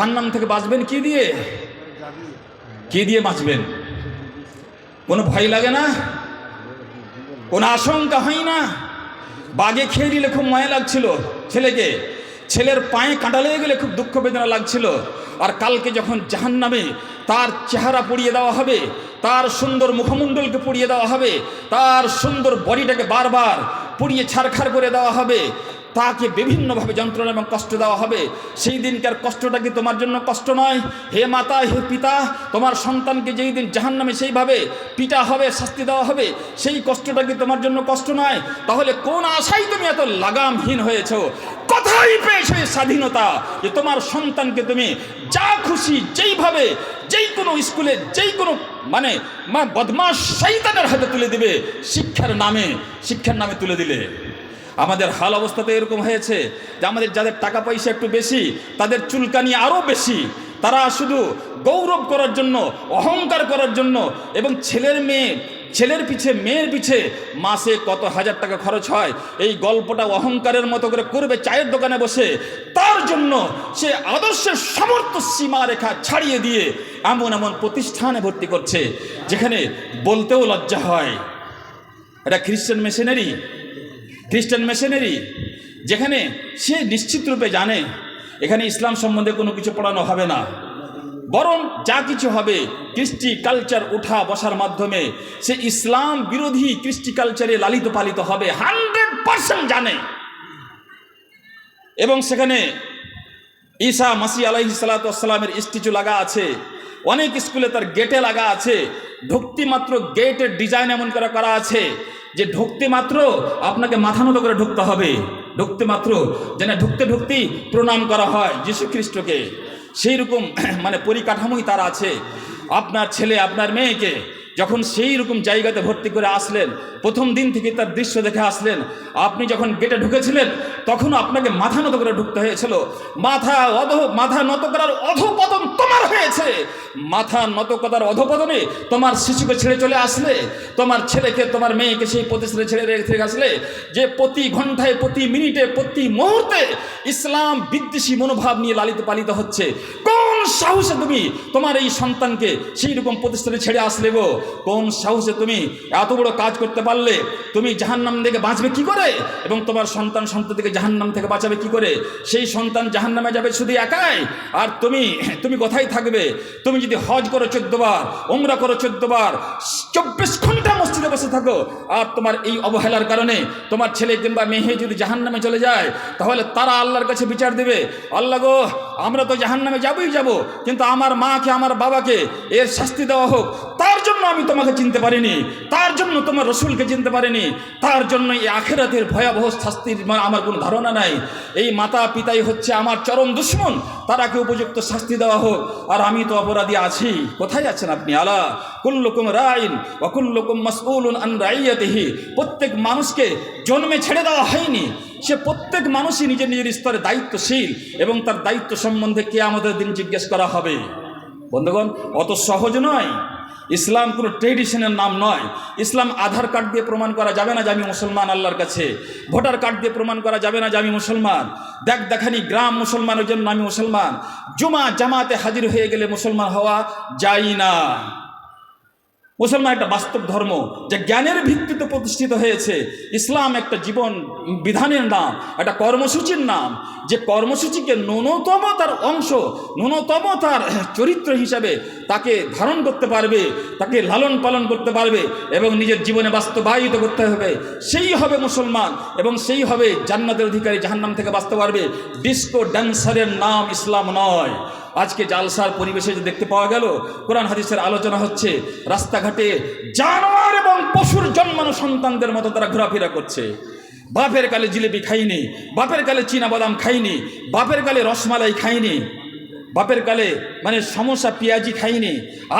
জাহান্নাম থেকে বাঁচবেন কি দিয়ে? কি দিয়ে বাঁচবেন? কোনো ভয় লাগে না? কোনো আশঙ্কা হয় না? বাগে খেয়ে দিলে খুব মায়া লাগছিল ছেলেকে। ছেলের পায়ে কাঁটা লেগে গেলে খুব দুঃখ বেদনা লাগছিল। আর কালকে যখন জাহান নামে তার চেহারা পুড়িয়ে দেওয়া হবে, তার সুন্দর মুখমণ্ডলকে পুড়িয়ে দেওয়া হবে, তার সুন্দর বডিটাকে বারবার পুড়িয়ে ছাড়খাড় করে দেওয়া হবে তাকে বিভিন্নভাবে যন্ত্রণা এবং কষ্ট দেওয়া হবে। সেই দিনকার কষ্টটা কি তোমার জন্য কষ্ট নয়? হে মাতা, হে পিতা, তোমার সন্তানকে যেই দিন জাহান নামে সেইভাবে পিটা হবে, শাস্তি দেওয়া হবে, সেই কষ্টটা কি তোমার জন্য কষ্ট নয়? তাহলে কোন আশায় তুমি এত লাগামহীন হয়েছ? কথাই পেয়েছ স্বাধীনতা যে তোমার সন্তানকে তুমি যা খুশি যেইভাবে যেই কোনো স্কুলে যেই কোনো মানে বদমাস শৈতানের হাতে তুলে দিবে শিক্ষার নামে শিক্ষার নামে তুলে দিলে। আমাদের হাল অবস্থা তো এরকম হয়েছে যে আমাদের যাদের টাকা পয়সা একটু বেশি, তাদের চুলকানি আরও বেশি। তারা শুধু গৌরব করার জন্য, অহংকার করার জন্য এবং ছেলের মেয়ে, ছেলের পিছে, মেয়ের পিছে মাসে কত হাজার টাকা খরচ হয়, এই গল্পটা অহংকারের মতো করে করবে চায়ের দোকানে বসে। তার জন্য সে আদর্শের সমর্থ সীমা রেখা ছাড়িয়ে দিয়ে এমন এমন প্রতিষ্ঠানে ভর্তি করছে, যেখানে বলতেও লজ্জা হয়। এটা খ্রিশ্চান মেশিনারি খ্রিস্টান মেশিনারি যেখানে সে নিশ্চিত রূপে জানে, এখানে ইসলাম সম্বন্ধে কোনো কিছু পড়ানো হবে না। বরং যা কিছু হবে, কৃষ্টি কালচার উঠা বসার মাধ্যমে সে ইসলাম বিরোধী কৃষ্টি কালচারে লালিত পালিত হবে, হান্ড্রেড পার্সেন্ট জানে। এবং সেখানে ঈসা মাসি সালাতামের স্ট্যাচু লাগা আছে। অনেক স্কুলে তার গেটে লাগা আছে। ঢুকতি মাত্র গেটের ডিজাইন এমন করে করা আছে যে ঢুকতে মাত্র আপনাকে মাথা নত করে ঢুকতে হবে। ঢুকতে মাত্র, যেন ঢুকতে ঢুকতেই প্রণাম করা হয় যীশু খ্রিস্টকে সেই রকম মানে পরিকাঠামোই তার আছে। আপনার ছেলে, আপনার মেয়েকে যখন সেই রকম জায়গাতে ভর্তি করে আসলেন, প্রথম দিন থেকে তার দৃশ্য দেখে আসলেন, আপনি যখন গেটে ঢুকেছিলেন তখন আপনাকে মাথা নত করে ঢুকতে হয়েছিল। মাথা অধ, মাথা নত করার অধপতন তোমার হয়েছে। মাথা নত করার অধপতনে তোমার শিশুকে ছেড়ে চলে আসলে, তোমার ছেলেকে, তোমার মেয়েকে সেই প্রতিষ্ঠানে ছেড়ে রেখে আসলে, যে প্রতি ঘন্টায়, প্রতি মিনিটে, প্রতি মুহূর্তে ইসলাম বিদ্বেষী মনোভাব নিয়ে লালিত পালিত হচ্ছে। কোন সাহসে তুমি তোমার এই সন্তানকে সেই রকম প্রতিষ্ঠানে ছেড়ে আসলে গো? কোন সাহসে তুমি এত বড় কাজ করতে পারলে? তুমি জাহান্নাম থেকে বাঁচবে কি করে? এবং তোমার সন্তান সন্ততিকে জাহান্নাম থেকে বাঁচাবে কি করে? সেই সন্তান জাহান্নামে যাবে শুধু একাই? আর তুমি তুমি কোথায় থাকবে? তুমি যদি হজ করো চোদ্দ বার ওমরা করো চোদ্দ বার, চব্বিশ ঘণ্টা মসজিদে বসে থাকো, আর তোমার এই অবহেলার কারণে তোমার ছেলে কিংবা মেয়ে যদি জাহান্নামে চলে যায়, তাহলে তারা আল্লাহর কাছে বিচার দেবে। আল্লাহ গো, আমরা তো জাহান্নামে যাবই যাব। কিন্তু আমার মাকে, আমার বাবাকে এর শাস্তি দেওয়া হোক, তার জন্য আমি তোমাকে চিনতে পারিনি, তার জন্য তোমার রসুলকে চিনতে পারিনি, তার জন্য এই আখেরাতের ভয়াবহ শাস্তির আমার কোনো ধারণা নাই। এই মাতা পিতাই হচ্ছে আমার চরম দুশ্মন, তারাকে উপযুক্ত শাস্তি দেওয়া হোক। আর আমি তো অপরাধী আছি। কোথায় আছেন আপনি? আলা কুল্লুকুম রাইন ওয়াকুল্লুকুম মাসউলুন আন রাইয়াতিহি। প্রত্যেক মানুষকে জন্মে ছেড়ে দেওয়া হয়নি। সে প্রত্যেক মানুষই নিজের নিজের স্তরে দায়িত্বশীল এবং তার দায়িত্ব সম্বন্ধে কে আমাদের দিন জিজ্ঞেস করা হবে? বন্ধুগণ, অত সহজ নয়। ইসলাম কোনো ট্রেডিশনের নাম নয়। ইসলাম আধার কার্ড দিয়ে প্রমাণ করা যাবে না যে আমি মুসলমান আল্লাহর কাছে। ভোটার কার্ড দিয়ে প্রমাণ করা যাবে না যে আমি মুসলমান। দেখ দেখানি গ্রাম মুসলমানের জন্য আমি মুসলমান। জুমা জামাতে হাজির হয়ে গেলে মুসলমান হওয়া যায় না। মুসলমান একটা বাস্তব ধর্ম যে জ্ঞানের ভিত্তিতে প্রতিষ্ঠিত হয়েছে। ইসলাম একটা জীবন বিধানের নাম, একটা কর্মসূচির নাম। যে কর্মসূচিকে ন্যূনতম তার অংশ, ন্যূনতম তার চরিত্র হিসাবে তাকে ধারণ করতে পারবে, তাকে লালন পালন করতে পারবে এবং নিজের জীবনে বাস্তবায়িত করতে হবে। সেই হবে মুসলমান এবং সেই হবে জান্নাতের অধিকারী জাহান্নাম থেকে বাঁচতে পারবে। ডিস্কো ড্যান্সারের নাম ইসলাম নয়। আজকে জালসার পরিবেশে যে দেখতে পাওয়া গেল, কোরআন হাদিসের আলোচনা হচ্ছে রাস্তাঘাটে জানোয়ার এবং পশুর জন্মানো সন্তানদের মতো তারা ঘোরাফেরা করছে। বাপের কালে জিলেপি খাইনি, বাপের কালে চীনা বাদাম খাইনি, বাপের কালে রসমালাই খাইনি। বাপের কালে মানে সমস্যা পেঁয়াজি খাইনি।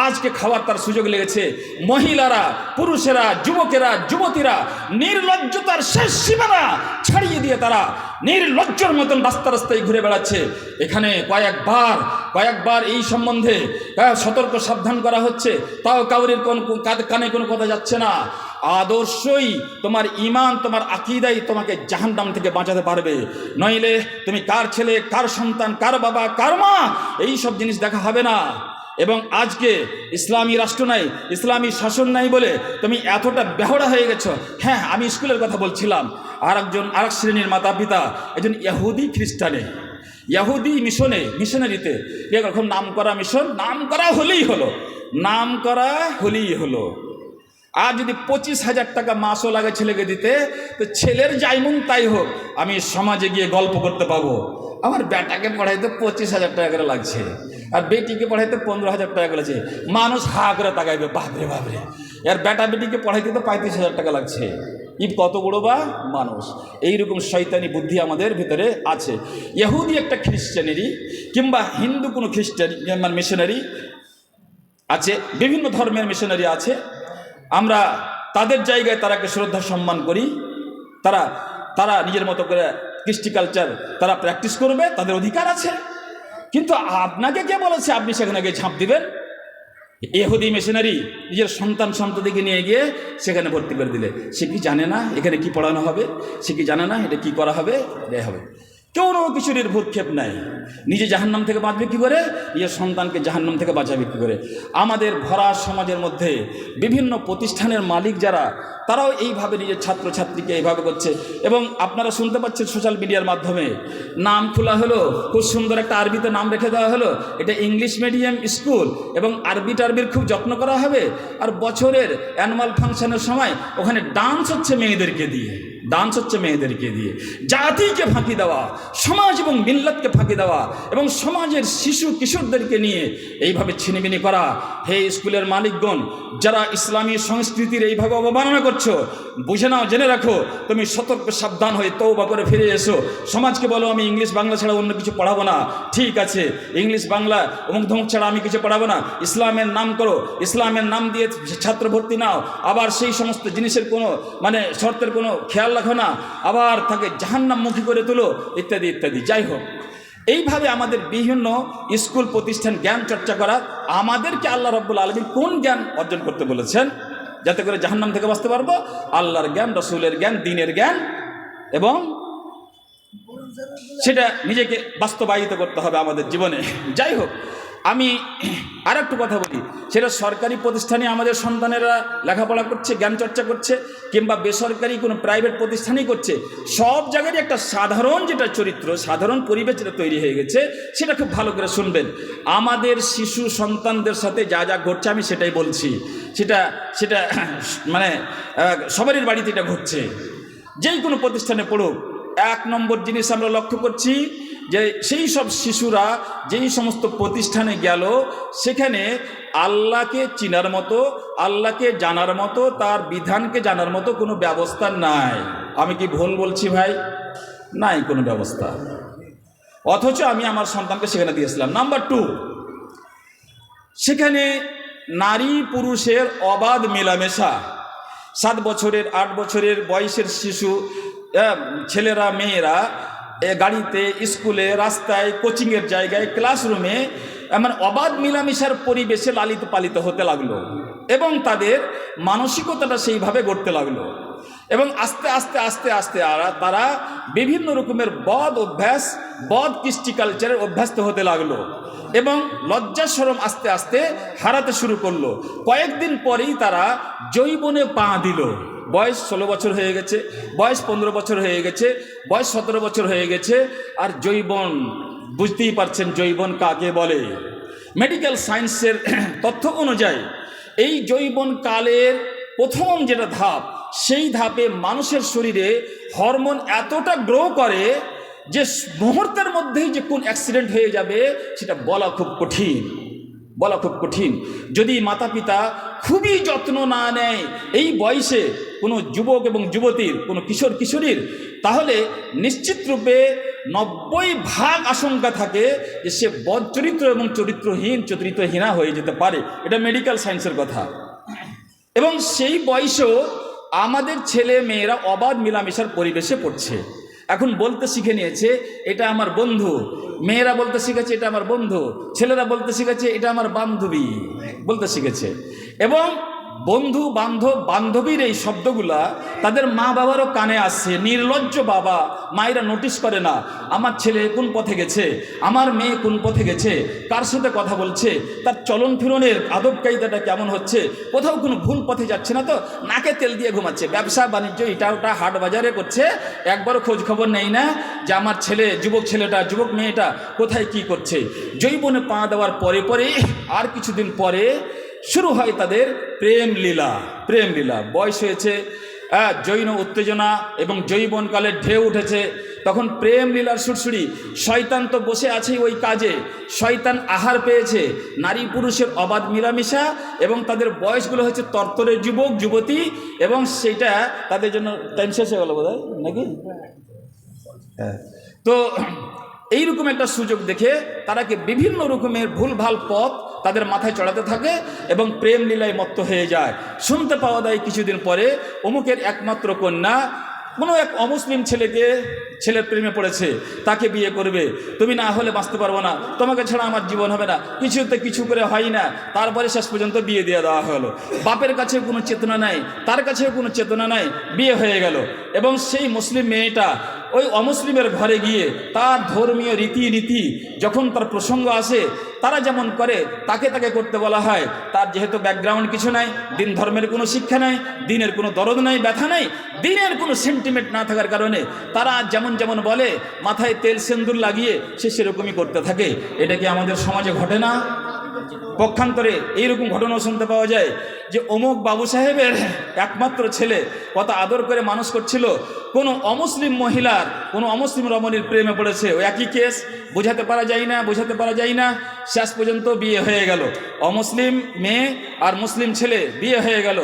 আজকে খাওয়ার তার সুযোগ লেগেছে। মহিলারা, পুরুষেরা, যুবকেরা, যুবতীরা, নির্লজ্জতার শেষ সীমানা ছাড়িয়ে দিয়ে তারা নির্লজ্জর মতন রাস্তা রাস্তায় ঘুরে বেড়াচ্ছে। এখানে কয়েকবার কয়েকবার এই সম্বন্ধে সতর্ক সাবধান করা হচ্ছে। তাও কাউরের কোন কানে কোনো কথা যাচ্ছে না। আদর্শই তোমার ইমান তোমার আকিদাই তোমাকে জাহান্নাম থেকে বাঁচাতে পারবে। নইলে তুমি কার ছেলে, কার সন্তান, কার বাবা, কার মা, এই সব জিনিস দেখা হবে না। এবং আজকে ইসলামী রাষ্ট্র নাই, ইসলামী শাসন নাই বলে তুমি এতটা বেহড়া হয়ে গেছো। হ্যাঁ আমি স্কুলের কথা বলছিলাম। আর একজন আর এক শ্রেণির মাতা পিতা একজন ইহুদি খ্রিস্টানে। ইহুদি মিশনে, মিশনারিতে। এরকম নাম করা মিশন? নাম করা হলেই হলো। নাম করা হলেই হলো। আর যদি পঁচিশ হাজার টাকা মাসও লাগে ছেলেকে দিতে, তো ছেলের যাইমুন তাই হোক, আমি সমাজে গিয়ে গল্প করতে পাবো আমার বেটাকে পড়াইতে পঁচিশ হাজার টাকা করে লাগছে, আর বেটিকে পড়াইতে পনেরো হাজার টাকা করে লাগছে। মানুষ হা করে তাকাইবে, বাপরে বাপরে। আর বেটা বেটিকে পড়াইতে তো পঁয়ত্রিশ হাজার টাকা লাগছে। ইব কত বড় বা মানুষ। এইরকম শৈতানি বুদ্ধি আমাদের ভিতরে আছে। ইহুদি একটা খ্রিস্টানেরই কিংবা হিন্দু কোনো খ্রিস্টান মানে মিশনারি আছে, বিভিন্ন ধর্মের মিশনারি আছে। আমরা তাদের জায়গায় তারাকে শ্রদ্ধা সম্মান করি। তারা তারা নিজের মতো করে কৃষ্টি কালচার তারা প্র্যাকটিস করবে, তাদের অধিকার আছে। কিন্তু আপনাকে কে বলেছে আপনি সেখানে গিয়ে ঝাঁপ দিবেন? এহুদি মেশিনারি নিজের সন্তান সন্ততিকে নিয়ে গিয়ে সেখানে ভর্তি করে দিলে। সে কি জানে না এখানে কি পড়ানো হবে? সে কি জানে না এটা কি করা হবে? এ হবে। কোনো কিছুর ভূক্ষেপ নাই। নিজে জাহান্নাম থেকে বাঁচবে কী করে? নিজের সন্তানকে জাহান্নাম থেকে বাঁচাবে কী করে? আমাদের ভরা সমাজের মধ্যে বিভিন্ন প্রতিষ্ঠানের মালিক যারা, তারাও এইভাবে নিজের ছাত্রছাত্রীকে এইভাবে করছে। এবং আপনারা শুনতে পাচ্ছেন সোশ্যাল মিডিয়ার মাধ্যমে, নাম খোলা হলো, খুব সুন্দর একটা আরবিতে নাম রেখে দেওয়া হলো, এটা ইংলিশ মিডিয়াম স্কুল এবং আরবি টারবির খুব যত্ন করা হবে। আর বছরের অ্যানুয়াল ফাংশনের সময় ওখানে ডান্স হচ্ছে মেয়েদেরকে দিয়ে। ডান্স হচ্ছে মেয়েদেরকে দিয়ে, জাতিকে ফাঁকি দেওয়া, সমাজ এবং মিল্লাতকে ফাঁকি দেওয়া এবং সমাজের শিশু কিশোরদেরকে নিয়ে এইভাবে ছিনিমিনি করা, হে স্কুলের মালিকগণ, যারা ইসলামী সংস্কৃতির এইভাবে অবমাননা করছ, বুঝে নাও, জেনে রাখো, তুমি সতর্ক, সাবধান হয়ে তৌবা করে ফিরে এসো। সমাজকে বলো, আমি ইংলিশ বাংলা ছাড়া অন্য কিছু পড়াবো না। ঠিক আছে, ইংলিশ বাংলা, অমুক ধমুক ছাড়া আমি কিছু পড়াবো না। ইসলামের নাম করো, ইসলামের নাম দিয়ে ছাত্র ভর্তি নাও। আবার সেই সমস্ত জিনিসের কোনো মানে শর্তের কোনো খেয়াল রাখো না আবার তাকে জাহান্নামমুখী করে তোলো, ইত্যাদি ইত্যাদি। যাই হোক, এইভাবে আমাদের বিভিন্ন স্কুল প্রতিষ্ঠান জ্ঞান চর্চা করা, আমাদেরকে আল্লাহ রব্বুল আলমী কোন জ্ঞান অর্জন করতে বলেছেন? যাতে করে জাহান্নাম থেকে বাঁচতে পারব। আল্লাহর জ্ঞান, রসুলের জ্ঞান, দিনের জ্ঞান, এবং সেটা নিজেকে বাস্তবায়িত করতে হবে আমাদের জীবনে। যাই হোক, আমি আর কথা বলি। সেটা সরকারি প্রতিষ্ঠানে আমাদের সন্তানেরা লেখাপড়া করছে, জ্ঞান চর্চা করছে, কিংবা বেসরকারি কোনো প্রাইভেট প্রতিষ্ঠানই করছে, সব জায়গারই একটা সাধারণ যেটা চরিত্র, সাধারণ পরিবেশ যেটা তৈরি হয়ে গেছে, সেটা খুব ভালো করে শুনবেন। আমাদের শিশু সন্তানদের সাথে যা যা ঘটছে, আমি সেটাই বলছি। সেটা সেটা মানে সবারই বাড়িতে এটা ঘটছে। যেই কোনো প্রতিষ্ঠানে পড়ুক, এক নম্বর জিনিস আমরা লক্ষ্য করছি যে সেই সব শিশুরা যেই সমস্ত প্রতিষ্ঠানে গেল, সেখানে আল্লাহকে চিনার মতো, আল্লাহকে জানার মতো, তার বিধানকে জানার মতো কোনো ব্যবস্থা নাই। আমি কি ভুল বলছি ভাই? নাই কোনো ব্যবস্থা। অথচ আমি আমার সন্তানকে সেখানে দিয়েছিলাম। নাম্বার টু, সেখানে নারী পুরুষের অবাধ মেলামেশা। সাত বছরের, আট বছরের বয়সের শিশু ছেলেরা, মেয়েরা এ, গাড়িতে স্কুলে রাস্তায় কোচিংয়ের জায়গায় ক্লাসরুমে এমন অবাধ মিলামিশার পরিবেশে লালিত পালিত হতে লাগল এবং তাদের মানসিকতাটা সেইভাবে গড়তে লাগল। এবং আস্তে আস্তে আস্তে আস্তে তারা বিভিন্ন রকমের বদ অভ্যাস বদ কৃষ্টি কালচারের অভ্যস্ত হতে লাগল এবং লজ্জা সরম আস্তে আস্তে হারাতে শুরু করল। কয়েকদিন পরেই তারা জৈবনে পা দিল। বয়স ষোলো বছর হয়ে গেছে, বয়স পনেরো বছর হয়ে গেছে, বয়স সতেরো বছর হয়ে গেছে, আর জৈবন, বুঝতেই পারছেন জৈবন কাকে বলে? মেডিকেল সায়েন্সের তথ্য অনুযায়ী, এই জৈবন কালের প্রথম যেটা ধাপ, সেই ধাপে মানুষের শরীরে হরমোন এতটা গ্রো করে যে মুহূর্তের মধ্যেই যে কোন অ্যাক্সিডেন্ট হয়ে যাবে, সেটা বলা খুব কঠিন। বলা খুব কঠিন। যদি মাতা পিতা খুবই যত্ন না নেয়, এই বয়সে কোনো যুবক এবং যুবতীর, কোনো কিশোর, কিশোরীর, তাহলে নিশ্চিত রূপে নব্বই ভাগ আশঙ্কা থাকে যে সে বদ চরিত্র এবং চরিত্রহীন, চরিত্রহীনা হয়ে যেতে পারে। এটা মেডিকেল সায়েন্সের কথা। এবং সেই বয়সেও আমাদের ছেলে মেয়েরা অবাধ মিলামেশার পরিবেশে পড়ছে। এখন বলতে শিখে নিয়েছে, এটা আমার বন্ধু। মেয়েরা বলতে শিখেছে, এটা আমার বন্ধু। ছেলেরা বলতে শিখেছে, এটা আমার বান্ধবী। বলতে শিখেছে। এবং বন্ধু, বান্ধব, বান্ধবীর এই শব্দগুলা তাদের মা বাবারও কানে আসছে। নির্লজ্জ বাবা, মায়েরা নোটিশ করে না, আমার ছেলে কোন পথে গেছে? আমার মেয়ে কোন পথে গেছে? কার সাথে কথা বলছে? তার চলন ফিরনের আদব কেমন হচ্ছে? কোথাও কোনো ভুল পথে যাচ্ছে না তো? নাকে তেল দিয়ে ঘুমাচ্ছে। ব্যবসা, বাণিজ্য এটা ওটা হাট বাজারে করছে। একবারও খোঁজ খবর নেই না যে আমার ছেলে, যুবক ছেলেটা, যুবক মেয়েটা কোথায় কি করছে? জৈবনে পা দেওয়ার পরে পরে, আর কিছুদিন পরে শুরু হয় তাদের প্রেম লীলা প্রেম লীলা। বয়স হয়েছে হ্যাঁ, জৈন উত্তেজনা এবং জৈবনকালের ঢেউ উঠেছে। তখন প্রেম লীলার সুরসুরি শয়তান তো বসে আছে ওই কাজে। শয়তান আহার পেয়েছে নারী পুরুষের অবাধ মিলামিশা এবং তাদের বয়সগুলো হচ্ছে তরতরের যুবক যুবতী এবং সেটা তাদের জন্য টাইম শেষ হয়ে গেল বোধ নাকি? হ্যাঁ। তো এইরকম একটা সুযোগ দেখে তারাকে বিভিন্ন রকমের ভুলভাল পথ তাদের মাথায় চড়াতে থাকে এবং প্রেম লীলায় মত্ত হয়ে যায়। শুনতে পাওয়া যায় কিছুদিন পরে, অমুকের একমাত্র কন্যা কোনো এক অমুসলিম ছেলেকে, ছেলের প্রেমে পড়েছে, তাকে বিয়ে করবে। তুমি না হলে বাঁচতে পারব না। তোমাকে ছাড়া আমার জীবন হবে না। কিছুতে কিছু করে হয় না। তারপরে শেষ পর্যন্ত বিয়ে দিয়ে দেওয়া হলো। বাপের কাছে কোনো চেতনা নাই, তার কাছেও কোনো চেতনা নাই। বিয়ে হয়ে গেল। এবং সেই মুসলিম মেয়েটা ওই অমুসলিমের ঘরে গিয়ে তার ধর্মীয় রীতিনীতি যখন তার প্রসঙ্গ আসে, তারা যেমন করে, তাকে তাকে করতে বলা হয়। তার যেহেতু ব্যাকগ্রাউন্ড কিছু নাই, দিন ধর্মের কোনো শিক্ষা নাই, দিনের কোনো দরদ নাই, ব্যথা নাই, দিনের কোনো সেন্টিমেন্ট না থাকার কারণে তারা যেমন যেমন বলে, মাথায় তেল সেন্দুর লাগিয়ে সে সেরকমই করতে থাকে। এটা কি আমাদের সমাজে ঘটে না? পক্ষান্তরে এইরকম ঘটনা শুনতে পাওয়া যায় যে অমুক বাবু সাহেবের একমাত্র ছেলে কত আদর করে মানুষ করছিল কোনো অমুসলিম মহিলার, কোনো অমুসলিম রমণীর প্রেমে পড়েছে, ওই একই কেস, বোঝাতে পারা যায় না, বোঝাতে পারা যায় না, শেষ পর্যন্ত বিয়ে হয়ে গেল। অমুসলিম মেয়ে আর মুসলিম ছেলে বিয়ে হয়ে গেল।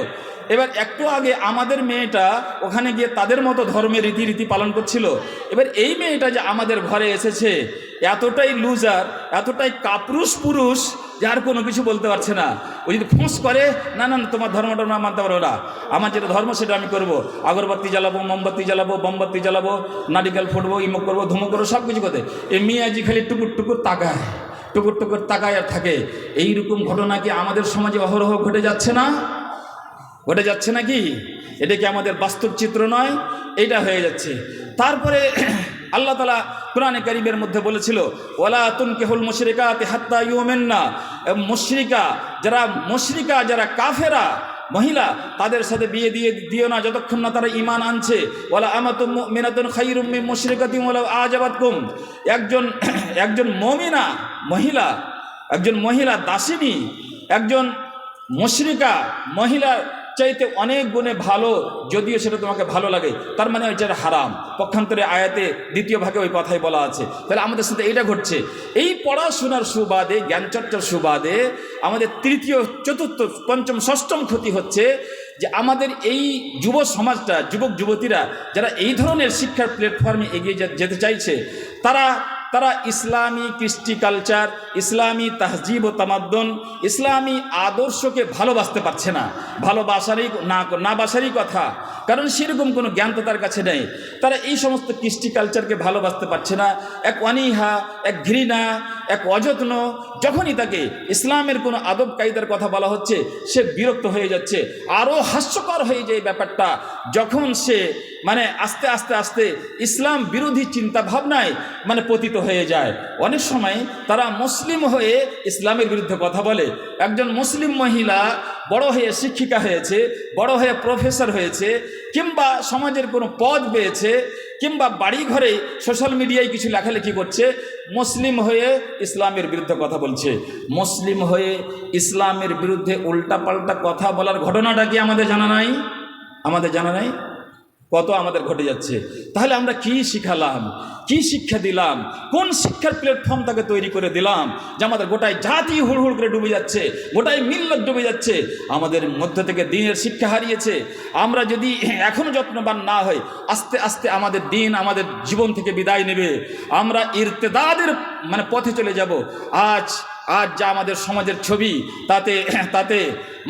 এবার একটু আগে আমাদের মেয়েটা ওখানে গিয়ে তাদের মতো ধর্মের রীতিরীতি পালন করছিল। এবার এই মেয়েটা যে আমাদের ঘরে এসেছে, এতটাই লুজার এতটাই কাপুরুষ পুরুষ যার কোনো কিছু বলতে পারছে না। ও যদি ফোঁস করে, না না তোমার ধর্মটা না মানতে পারো না। আমার যেটা ধর্ম সেটা আমি করব। আগরবাতি জ্বালাবো, মোমবাতি জ্বালাবো, বোমবাতি জ্বালাবো, নারিকেল ফুটবো, ইমুক করব, ধুমুক করব, সব কিছু করতে। এই মেয়ে আজি খালি টুকুর টুকুর তাকায়, টুকুর টুকুর তাকায় আর থাকে। এইরকম ঘটনা কি আমাদের সমাজে অহরহ ঘটে যাচ্ছে না? ঘটে যাচ্ছে নাকি? এটা কি আমাদের বাস্তব চিত্র নয়? এটা হয়ে যাচ্ছে। তারপরে আল্লাহ তালা কোরআনে কারিমের মধ্যে বলেছিল ওলা তুন কেহুল মুশরিকা তে হাত্তা ইউমেন্না। মুশরিকা, যারা মুশরিকা, যারা কাফেরা, মহিলা, তাদের সাথে বিয়ে দিয়ে দিও না যতক্ষণ না তারা ইমান আনছে। ওলা আমাতুম মিনাতুন খাইরুম মিন মুশরিকাতিম ওলা আজাবাতকুম। একজন একজন মমিনা, মহিলা, একজন মহিলা দাসিনী, একজন মুশরিকা, মহিলার চাইতে অনেক গুণে ভালো, যদিও সেটা তোমাকে ভালো লাগে, তার মানে এটা হারাম। পক্ষান্তরে আয়াতে দ্বিতীয় ভাগে ওই কথাই বলা আছে। তাহলে আমাদের সাথে এটা ঘটছে। এই পড়াশোনার সুবাদে, জ্ঞানচর্চার সুবাদে আমাদের তৃতীয়, চতুর্থ, পঞ্চম, ষষ্ঠম ক্ষতি হচ্ছে যে আমাদের এই যুব সমাজটা, যুবক, যুবতীরা যারা এই ধরনের শিক্ষার প্ল্যাটফর্মে এগিয়ে যেতে চাইছে, তারা তারা ইসলামী কৃষ্টি কালচার, ইসলামী তাহজিব ও তামাদ্দন, ইসলামী আদর্শকে ভালোবাসতে পারছে না। ভালোবাসারই না না বাসারই কথা। কারণ সেরকম কোনো জ্ঞান তো তার কাছে নেই। তারা এই সমস্ত কৃষ্টি কালচারকে ভালোবাসতে পারছে না। এক অনীহা, এক ঘৃণা এক অযত্ন, যখনই তাকে ইসলামের কোনো আদব কায়দার কথা বলা হচ্ছে, সে বিরক্ত হয়ে যাচ্ছে। আরও হাস্যকর হয়ে যায় ব্যাপারটা, যখন সে মানে আস্তে আস্তে আস্তে ইসলাম বিরোধী চিন্তা ভাবনায় মানে পতিত হয়ে যায়। অনেক সময় তারা মুসলিম হয়ে ইসলামের বিরুদ্ধে কথা বলে। একজন মুসলিম মহিলা বড় হয়ে শিক্ষিকা হয়েছে, বড় হয়ে প্রফেসর হয়েছে, কিংবা সমাজের কোনো পদ পেয়েছে কিংবা বাড়ি ঘরে সোশ্যাল মিডিয়ায় কিছু লেখালেখি করছে, মুসলিম হয়ে ইসলামের বিরুদ্ধে কথা বলছে। মুসলিম হয়ে ইসলামের বিরুদ্ধে উল্টাপাল্টা কথা বলার ঘটনাটা কি আমাদের জানা নাই? আমাদের জানা নাই? কত আমাদের ঘটে যাচ্ছে। তাহলে আমরা কি শিখালাম? কি শিক্ষা দিলাম? কোন শিক্ষার প্ল্যাটফর্ম তাকে তৈরি করে দিলাম? যে আমাদের গোটায় জাতি হুড় হুড় করে ডুবে যাচ্ছে গোটায় মিল্লত ডুবে যাচ্ছে, আমাদের মধ্য থেকে দিনের শিক্ষা হারিয়েছে। আমরা যদি এখনও যত্নবান না হই, আস্তে আস্তে আমাদের দিন আমাদের জীবন থেকে বিদায় নেবে। আমরা ইরতেদাদের মানে পথে চলে যাব। আজ আজ যা আমাদের সমাজের ছবি, তাতে তাতে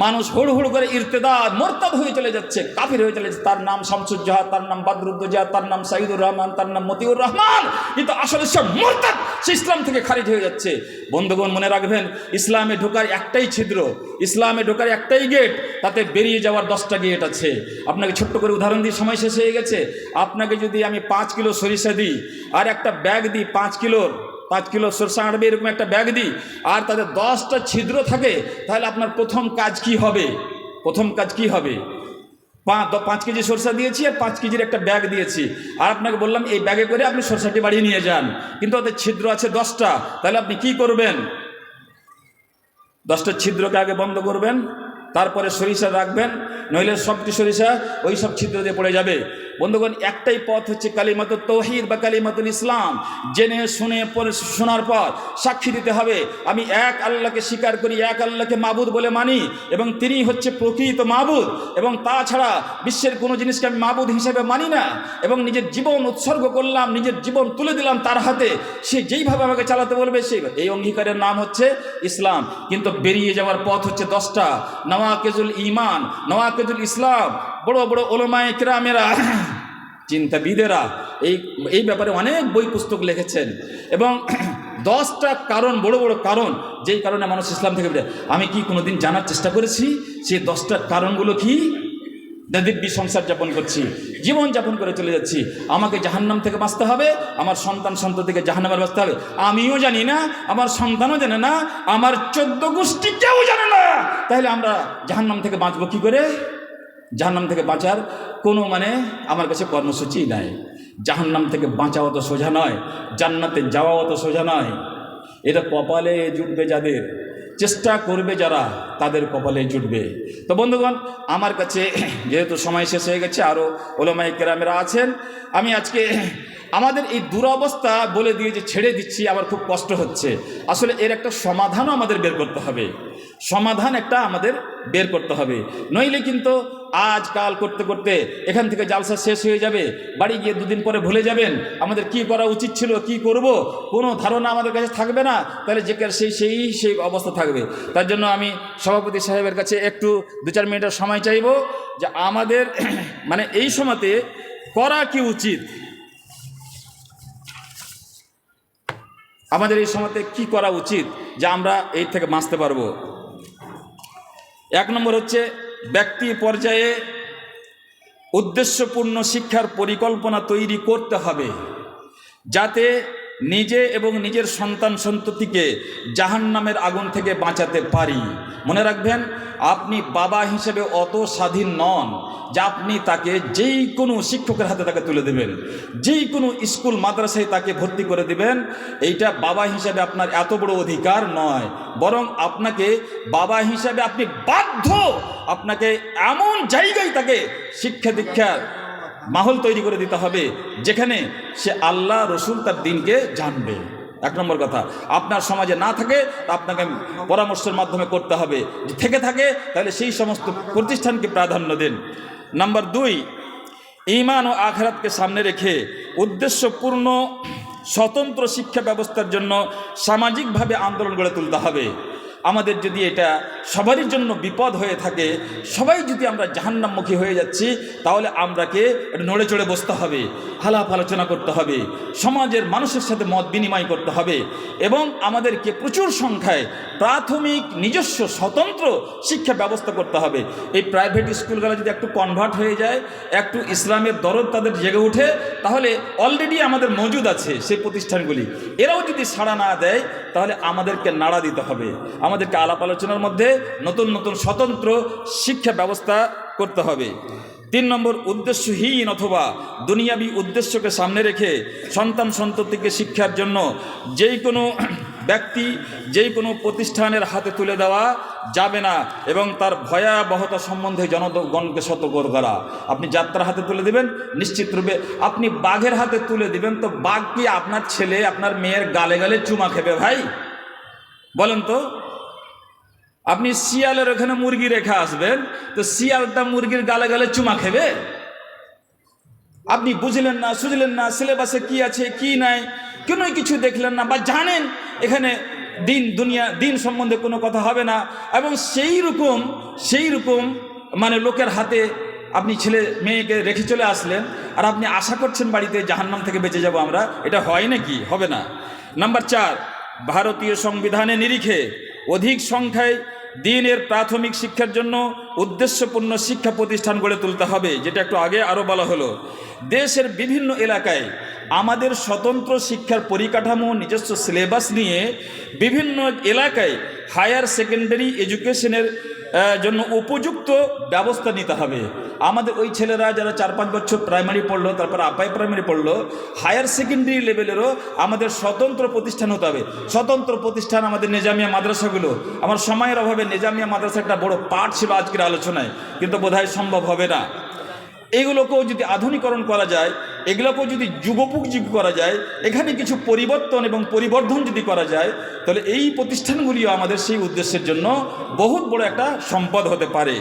মানুষ হুড় হুড় করে ইরতেদাদ, মোরতাদ হয়ে চলে যাচ্ছে, কাফির হয়ে চলে যাচ্ছে। তার নাম শামসুজ্জাহা তার নাম বাদরুদ্দোজা তার নাম সাইদুর রহমান, তার নাম মতিউর রহমান। কিন্তু আসলে সব মোরতাদ, সে ইসলাম থেকে খারিজ হয়ে যাচ্ছে। বন্ধুগণ, মনে রাখবেন, ইসলামে ঢোকার একটাই ছিদ্র, ইসলামে ঢোকার একটাই গেট, তাতে বেরিয়ে যাওয়ার দশটা গেট আছে। আপনাকে ছোট্ট করে উদাহরণ দিয়ে সময় শেষ হয়ে গেছে। আপনাকে যদি আমি পাঁচ কিলো সরিষা দিই, আর একটা ব্যাগ দিই পাঁচ কিলোর পাঁচ কিলো সরষা আঁটবে এরকম একটা ব্যাগ দিই, আর তাতে দশটা ছিদ্র থাকে, তাহলে আপনার প্রথম কাজ কি হবে? প্রথম কাজ কি হবে? পাঁচ পাঁচ কেজি সরষা দিয়েছি আর পাঁচ কেজির একটা ব্যাগ দিয়েছি। আর আপনাকে বললাম, এই ব্যাগে করে আপনি সরষাটি বাড়িয়ে নিয়ে যান। কিন্তু ওদের ছিদ্র আছে দশটা, তাহলে আপনি কি করবেন? দশটা ছিদ্রকে আগে বন্ধ করবেন, তারপরে সরিষা রাখবেন, নইলে সবটি সরিষা ওই সব ছিদ্র দিয়ে পড়ে যাবে। বন্ধুগণ, একটাই পথ হচ্ছে কালিমাত তৌহিদ বা কালিমাতুল ইসলাম। জেনে, শুনে পরে শোনার পর সাক্ষী দিতে হবে, আমি এক আল্লাহকে স্বীকার করি, এক আল্লাহকে মাবুদ বলে মানি এবং তিনি হচ্ছে প্রকৃত মাবুদ এবং তাছাড়া বিশ্বের কোনো জিনিসকে আমি মাবুদ হিসেবে মানি না এবং নিজের জীবন উৎসর্গ করলাম, নিজের জীবন তুলে দিলাম তার হাতে, সে যেইভাবে আমাকে চালাতে বলবে সেই এই অঙ্গীকারের নাম হচ্ছে ইসলাম। কিন্তু বেরিয়ে যাওয়ার পথ হচ্ছে দশটা। নওয়াকেজুল ইমান, নওয়াকেজুল ইসলাম, বড় বড় ওলমায় কেরামেরা চিন্তাবিদেরা এই এই ব্যাপারে অনেক বই পুস্তক লিখেছেন। এবং দশটা কারণ, বড় বড় কারণ, যেই কারণে মানুষ ইসলাম থেকে বেরোয় আমি কি কোনোদিন জানার চেষ্টা করেছি? সেই দশটা কারণগুলো কি? দিব্যি সংসার যাপন করছি, জীবন যাপন করে চলে যাচ্ছি। আমাকে জাহান্নাম থেকে বাঁচতে হবে, আমার সন্তান সন্ততিকে জাহান্নামের বাঁচতে হবে। আমিও জানি না, আমার সন্তানও জানে না, আমার চোদ্দ গোষ্ঠী কেউ জানে না। তাহলে আমরা জাহান্নাম থেকে বাঁচবো কি করে? জাহান্নাম থেকে বাঁচার কোনো মানে আমার কাছে কর্মসূচি নাই। জাহান্নাম থেকে বাঁচাও তো সোজা নয়, জান্নাতে যাওয়াও তো সোজা নয়। এটা কপালে জুটবে যাদের, চেষ্টা করবে যারা, তাদের কপালে জুটবে। তো বন্ধুগণ, আমার কাছে যেহেতু সময় শেষ হয়ে গেছে আরও ওলামাই কেরামেরা আছেন, আমি আজকে আমাদের এই দুরবস্থা বলে দিয়ে যে ছেড়ে দিচ্ছি, আমার খুব কষ্ট হচ্ছে। আসলে এর একটা সমাধানও আমাদের বের করতে হবে। সমাধান একটা আমাদের বের করতে হবে। নইলে কিন্তু আজ কাল করতে করতে এখান থেকে জালসা শেষ হয়ে যাবে, বাড়ি গিয়ে দুদিন পরে ভুলে যাবেন, আমাদের কি করা উচিত ছিল, কি করব, কোনো ধারণা আমাদের কাছে থাকবে না, তাহলে যে সেই সেই সেই অবস্থা থাকবে। তার জন্য আমি সভাপতি সাহেবের কাছে একটু দু চার মিনিটের সময় চাইব যে আমাদের মানে এই সময়তে করা কি উচিত? আমাদের এই সময়তে কি করা উচিত যে আমরা এই থেকে বাঁচতে পারব? এক নম্বর হচ্ছে ব্যক্তি পর্যায়ে উদ্দেশ্যপূর্ণ শিক্ষার পরিকল্পনা তৈরি করতে হবে যাতে নিজে এবং নিজের সন্তান সন্ততিকে জাহান্নামের আগুন থেকে বাঁচাতে পারি। মনে রাখবেন, আপনি বাবা হিসেবে অত স্বাধীন নন যে আপনি তাকে যেই কোনো শিক্ষকের হাতে তাকে তুলে দেবেন, যেই কোনো স্কুল, মাদ্রাসায় তাকে ভর্তি করে দেবেন, এইটা বাবা হিসাবে আপনার এত বড় অধিকার নয়। বরং আপনাকে বাবা হিসাবে আপনি বাধ্য আপনাকে এমন জায়গায় তাকে শিক্ষা দীক্ষার মাহল তৈরি করে দিতে হবে, যেখানে সে আল্লাহ, রসুল তার দিনকে জানবে। এক নম্বর কথা, আপনার সমাজে না থাকে, তা আপনাকে পরামর্শের মাধ্যমে করতে হবে। থেকে থাকে, তাহলে সেই সমস্ত প্রতিষ্ঠানকে প্রাধান্য দিন। নাম্বার দুই ইমান ও আখরাতকে সামনে রেখে উদ্দেশ্যপূর্ণ, স্বতন্ত্র শিক্ষা ব্যবস্থার জন্য সামাজিকভাবে আন্দোলন গড়ে তুলতে হবে। আমাদের যদি এটা সবারই জন্য বিপদ হয়ে থাকে, সবাই যদি আমরা জাহান্নামমুখী হয়ে যাচ্ছি, তাহলে আমরাকে নড়ে চড়ে বসতে হবে, আলাপ আলোচনা করতে হবে, সমাজের মানুষের সাথে মত বিনিময় করতে হবে এবং আমাদেরকে প্রচুর সংখ্যায় প্রাথমিক, নিজস্ব, স্বতন্ত্র শিক্ষা ব্যবস্থা করতে হবে। এই প্রাইভেট স্কুলগুলো যদি একটু কনভার্ট হয়ে যায়, একটু ইসলামের দরদ তাদের জেগে ওঠে, তাহলে অলরেডি আমাদের মজুদ আছে সেই প্রতিষ্ঠানগুলি। এরাও যদি সাড়া না দেয়, তাহলে আমাদেরকে নাড়া দিতে হবে। আমাদেরকে আলাপ আলোচনার মধ্যে নতুন নতুন স্বতন্ত্র শিক্ষা ব্যবস্থা করতে হবে। তিন নম্বর, উদ্দেশ্যহীন অথবা দুনিয়াবি উদ্দেশ্যকে সামনে রেখে সন্তান সন্ততিকে শিক্ষার জন্য যেই কোনো ব্যক্তি, যেই কোনো প্রতিষ্ঠানের হাতে তুলে দেওয়া যাবে না এবং তার ভয়াবহতা সম্বন্ধে জনগণকে সতর্ক করা। আপনি যাত্রার হাতে তুলে দিবেন, নিশ্চিত রূপে আপনি বাঘের হাতে তুলে দিবেন তো বাঘ কি আপনার ছেলে, আপনার মেয়ের গালে গালে চুমা খেবে ভাই? বলেন তো। আপনি শিয়ালের ওখানে মুরগি রেখে আসবেন, তো শিয়ালটা মুরগির গালে গালে চুমা খেবে? আপনি বুঝলেন না, সুঝলেন না, সিলেবাসে কি আছে, কি নাই, কেনই কিছু দেখলেন না, বা জানেন, এখানে দিন দুনিয়া, দিন সম্বন্ধে কোনো কথা হবে না, এবং সেই রকম সেই রকম মানে লোকের হাতে আপনি ছেলে মেয়েকে রেখে চলে আসলেন, আর আপনি আশা করছেন বাড়িতে জাহান্নাম থেকে বেঁচে যাব আমরা, এটা হয় নাকি? হবে না। নাম্বার চার, ভারতীয় সংবিধানে নিরিখে অধিক সংখ্যায় দিনের প্রাথমিক শিক্ষার জন্য উদ্দেশ্যপূর্ণ শিক্ষা প্রতিষ্ঠান গড়ে তুলতে হবে, যেটা একটু আগে আরও বলা হলো। দেশের বিভিন্ন এলাকায় আমাদের স্বতন্ত্র শিক্ষার পরিকাঠামো, নিজস্ব সিলেবাস নিয়ে বিভিন্ন এলাকায় হায়ার সেকেন্ডারি এডুকেশনের জন্য উপযুক্ত ব্যবস্থা নিতে হবে। আমাদের ওই ছেলেরা যারা চার পাঁচ বছর প্রাইমারি পড়ল, তারপর আপাই প্রাইমারি পড়ল হায়ার সেকেন্ডারি লেভেলেরও আমাদের স্বতন্ত্র প্রতিষ্ঠান হতে হবে। স্বতন্ত্র প্রতিষ্ঠান আমাদের নিজামিয়া মাদ্রাসাগুলো। আমার সময়ের অভাবে নিজামিয়া মাদ্রাসা একটা বড় পাঠ ছিল আজকের আলোচনায়, কিন্তু বোধহয় সম্ভব হবে না। এগুলোকেও যদি আধুনিকরণ করা যায়, এগুলোকেও যদি যুগোপযোগী করা যায়, এখানে কিছু পরিবর্তন এবং পরিবর্ধন যদি করা যায়, তাহলে এই প্রতিষ্ঠানগুলিও আমাদের সেই উদ্দেশ্যের জন্য বহুত বড় একটা সম্পদ হতে পারে।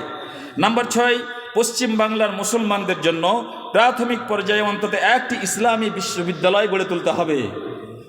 নাম্বার ছয়, পশ্চিম বাংলার মুসলমানদের জন্য প্রাথমিক পর্যায়ে অন্তত একটি ইসলামী বিশ্ববিদ্যালয় গড়ে তুলতে হবে।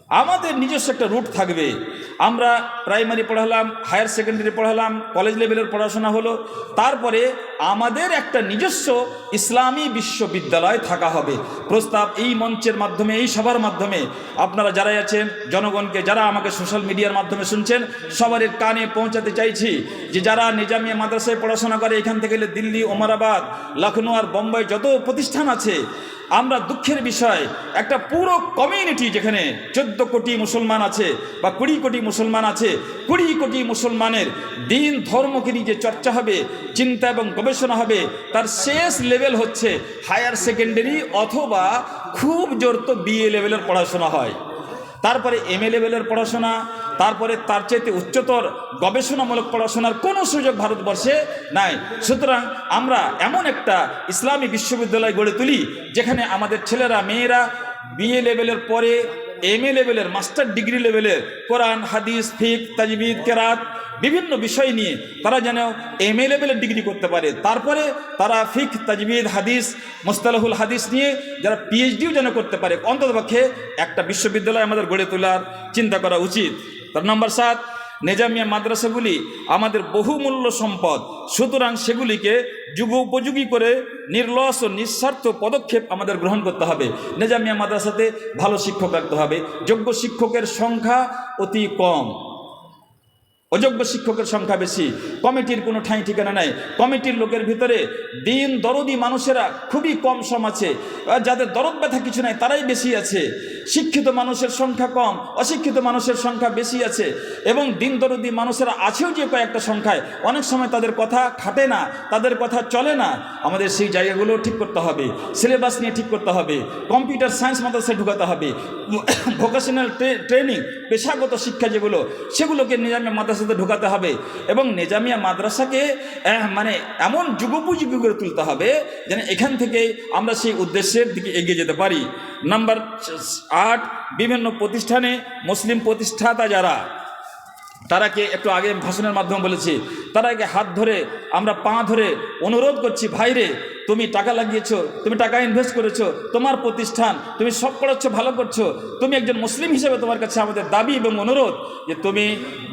আমাদের নিজস্ব একটা রুট থাকবে। আমরা প্রাইমারি পড়ালাম, হায়ার সেকেন্ডারি পড়ালাম, কলেজ লেভেলের পড়াশোনা হলো, তারপরে আমাদের একটা নিজস্ব ইসলামী বিশ্ববিদ্যালয় থাকা হবে। প্রস্তাব এই মঞ্চের মাধ্যমে, এই সবার মাধ্যমে। আপনারা যারাই আছেন, জনগণকে যারা আমাকে সোশ্যাল মিডিয়ার মাধ্যমে শুনছেন, সবার কানে পৌঁছাতে চাইছি যে যারা নিজামিয়া মাদ্রাসায় পড়াশোনা করে, এখান থেকে গেলে দিল্লি, ওমরাবাদ লখনৌ আর বোম্বাই যত প্রতিষ্ঠান আছে, আমরা দুঃখের বিষয়, একটা পুরো কমিউনিটি যেখানে চোদ্দ কোটি মুসলমান আছে বা কুড়ি কোটি মুসলমান আছে, কুড়ি কোটি মুসলমানের দিন ধর্মকে নিয়ে চর্চা হবে, চিন্তা এবং গবেষণা হবে, তার শেষ লেভেল হচ্ছে হায়ার সেকেন্ডারি অথবা খুব জোর তো বিএ লেভেলের পড়াশোনা হয়। তারপরে এম এ লেভেলের পড়াশোনা, তারপরে তার চাইতে উচ্চতর গবেষণামূলক পড়াশোনার কোনো সুযোগ ভারতবর্ষে নাই। সুতরাং আমরা এমন একটা ইসলামী বিশ্ববিদ্যালয় গড়ে তুলি, যেখানে আমাদের ছেলেরা, মেয়েরা বিএ লেভেলের পরে এম এ লেভেলের মাস্টার ডিগ্রি লেভেলের কোরআন হাদিস ফিক তাজবিদ কেরাত বিভিন্ন বিষয় নিয়ে তারা যেন এম এ লেভেলের ডিগ্রি করতে পারে। তারপরে তারা ফিক তাজবিদ হাদিস মোস্তালাহুল হাদিস নিয়ে যারা পিএইচডিও যেন করতে পারে। অন্ততপক্ষে একটা বিশ্ববিদ্যালয় আমাদের গড়ে তোলার চিন্তা করা উচিত। তার নম্বর সাত নেজামিয়া মাদ্রাসাগুলি আমাদের বহুমূল্য সম্পদ। সুতরাং সেগুলিকে যুগ উপযোগী করে নির্লস ও নিঃস্বার্থ পদক্ষেপ আমাদের গ্রহণ করতে হবে। নেজামিয়া মাদ্রাসাতে ভালো শিক্ষক রাখতে হবে। যোগ্য শিক্ষকের সংখ্যা অতি কম। অযোগ্য শিক্ষকের সংখ্যা বেশি, কমিটির কোনো ঠাঁই ঠিকানা নাই। কমিটির লোকের ভিতরে দিন দরদি মানুষেরা খুবই কম সম আছে। যাদের দরদ ব্যথা কিছু নাই, তারাই বেশি আছে। শিক্ষিত মানুষের সংখ্যা কম, অশিক্ষিত মানুষের সংখ্যা বেশি আছে। এবং দিন দরদি মানুষেরা আছেও যে কয়েকটা সংখ্যায়, অনেক সময় তাদের কথা খাটে না, তাদের কথা চলে না। আমাদের সেই জায়গাগুলো ঠিক করতে হবে, সিলেবাস নিয়ে ঠিক করতে হবে, কম্পিউটার সায়েন্স মাদ্রাসায় ঢুকাতে হবে, ভোকেশনাল ট্রেনিং, পেশাগত শিক্ষা যেগুলো, সেগুলোকে নিজামিয়া মাদ্রাসাতে ঢোকাতে হবে এবং নেজামিয়া মাদ্রাসাকে মানে এমন যুগোপযোগী করে তুলতে হবে যেন এখান থেকে আমরা সেই উদ্দেশ্যের দিকে এগিয়ে যেতে পারি। নাম্বার আট, বিভিন্ন প্রতিষ্ঠানে মুসলিম প্রতিষ্ঠাতা যারা তারাকে একটু আগে ভাষণের মাধ্যমে বলেছি, তারাকে হাত ধরে আমরা পা ধরে অনুরোধ করছি, ভাইরে, তুমি টাকা লাগিয়েছো, তুমি টাকা ইনভেস্ট করেছ, তোমার প্রতিষ্ঠান তুমি সব করাচ্ছ ভালো করছ, তুমি একজন মুসলিম হিসেবে তোমার কাছে আমাদের দাবি এবং অনুরোধ যে তুমি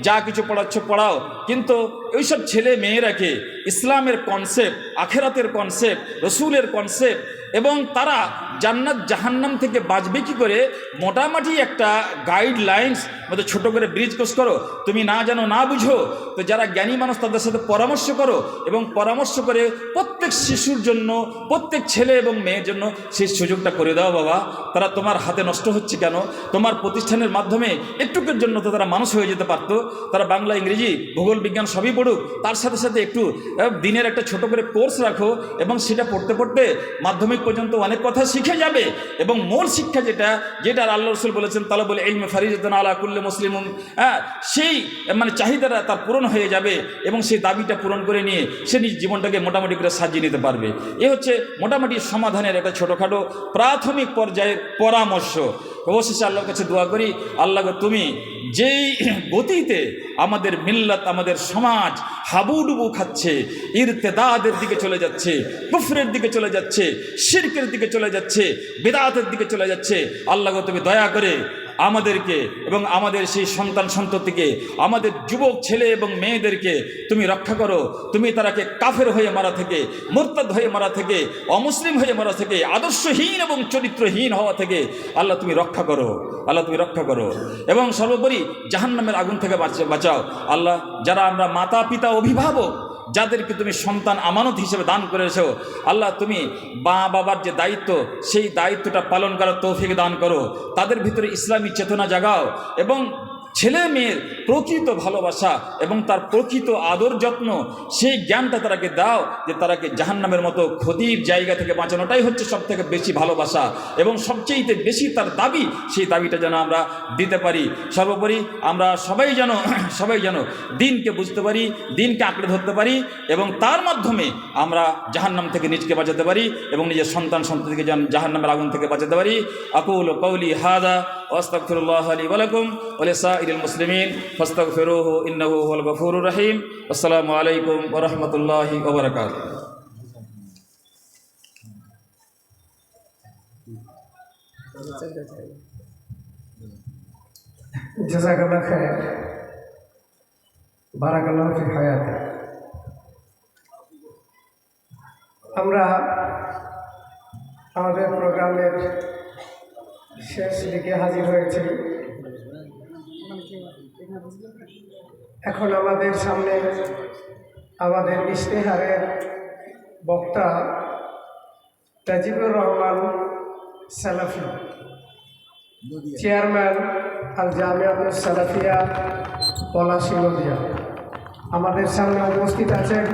যা কিছু পড়াচ্ছ পড়াও। কিন্তু ওইসব ছেলে মেয়েরাকে ইসলামের কনসেপ্ট আখেরাতের কনসেপ্ট রসুলের কনসেপ্ট এবং তারা জান্নাত জাহান্নাম থেকে বাঁচবে কি করে? মোটামুটি একটা গাইডলাইন্স মধ্যে ছোট করে ব্রিজ কোর্স করো। তুমি না জানো, না বুঝো, তো যারা জ্ঞানী মানুষ তাদের সাথে পরামর্শ করো এবং পরামর্শ করে প্রত্যেক শিশুর জন্য, প্রত্যেক ছেলে এবং মেয়ের জন্য সেই সুযোগটা করে দাও বাবা। তারা তোমার হাতে নষ্ট হচ্ছে কেন? তোমার প্রতিষ্ঠানের মাধ্যমে একটুকের জন্য তো তারা মানুষ হয়ে যেতে পারতো। তারা বাংলা, ইংরেজি, ভূগোল, বিজ্ঞান সবই পড়ুক। তার সাথে সাথে একটু দিনের একটা ছোট করে কোর্স রাখো এবং সেটা পড়তে পড়তে মাধ্যমিক পর্যন্ত অনেক কথা শিখে যাবে এবং মূল শিক্ষা যেটা যেটা আল্লাহ রসুল বলেছেন তালা বলে এই ফারিজুদ্দিন আলা কুল্লে মুসলিম হ্যাঁ সেই মানে চাহিদাটা তার পূরণ হয়ে যাবে এবং সেই দাবিটা পূরণ করে নিয়ে সে নিজ জীবনটাকে মোটামুটি করে সাজিয়ে নিতে পারবে। এ হচ্ছে মোটামুটি সমাধানের একটা ছোটোখাটো প্রাথমিক পর্যায়ের পরামর্শ। অবশেষে আল্লাহর কাছে দোয়া করি, আল্লাহ তুমি যেই গতিতে আমাদের মিল্লাত, আমাদের সমাজ হাবুডুবু খাচ্ছে, ইরতেদাদের দিকে চলে যাচ্ছে, কুফরের দিকে চলে যাচ্ছে, শিরকের দিকে চলে যাচ্ছে, বেদাতের দিকে চলে যাচ্ছে, আল্লাহ তুমি দয়া করে আমাদেরকে এবং আমাদের সেই সন্তান সন্ততিকে, আমাদের যুবক ছেলে এবং মেয়েদেরকে তুমি রক্ষা করো। তুমি তারাকে কাফের হয়ে মারা থেকে, মোরতাদ হয়ে মারা থেকে, অমুসলিম হয়ে মারা থেকে, আদর্শহীন এবং চরিত্রহীন হওয়া থেকে আল্লাহ তুমি রক্ষা করো। আল্লাহ তুমি রক্ষা করো। এবং সর্বোপরি জাহান্নামের আগুন থেকে বাঁচাও। আল্লাহ, যারা আমরা মাতা পিতা অভিভাবক যাদেরকে তুমি সন্তান আমানত হিসেবে দান করেছ, আল্লাহ তুমি মা বাবার যে দায়িত্ব, সেই দায়িত্বটা পালন করার তৌফিক দান করো। তাদের ভিতরে ইসলামী চেতনা জাগাও এবং ছেলে মেয়ের প্রকৃত ভালোবাসা এবং তার প্রকৃত আদর যত্ন, সেই জ্ঞানটা তারাকে দাও যে তারাকে জাহান্নামের মতো ক্ষতির জায়গা থেকে বাঁচানোটাই হচ্ছে সব থেকে বেশি ভালোবাসা এবং সবচেয়ে বেশি তার দাবি, সেই দাবিটা যেন আমরা দিতে পারি। সর্বোপরি আমরা সবাই যেন সবাই যেন দিনকে বুঝতে পারি, দিনকে আঁকড়ে ধরতে পারি এবং তার মাধ্যমে আমরা জাহান্নাম থেকে নিজকে বাঁচাতে পারি এবং নিজের সন্তান সন্ততিকে যেন জাহান্নামের আগুন থেকে বাঁচাতে পারি। আকুল কৌলি হাদা ওয়াস্তাগফিরুল্লাহ লি ওয়া লাকুম ওয়া লিসাইরিল মুসলিমিন ফাস্তাগফিরুহু ইন্নাহু হুয়াল গফুরুর রহিম আসসালামু আলাইকুম ওয়া রাহমাতুল্লাহি ওয়া বারাকাতুহু জাজাকাল্লাহ খায় বারাকাল্লাহ ফি হায়াতে আমরা আমাদের প্রোগ্রামের শেষ দিকে হাজির হয়েছে। এখন আমাদের সামনে আমাদের ইশতেহারের বক্তা তাজিবুর রহমান সালাফি, চেয়ারম্যান আল জামিয়াতুল সালাফিয়া পলাশী নদিয়া। আমাদের সামনে উপস্থিত আছেন।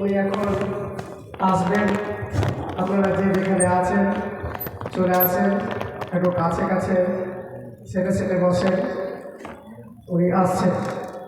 উনি এখন আসবেন। আপনারা যে যেখানে আছেন চলে আসে একটু কাছে কাছে সেটে সেটে বসে উনি আসছেন।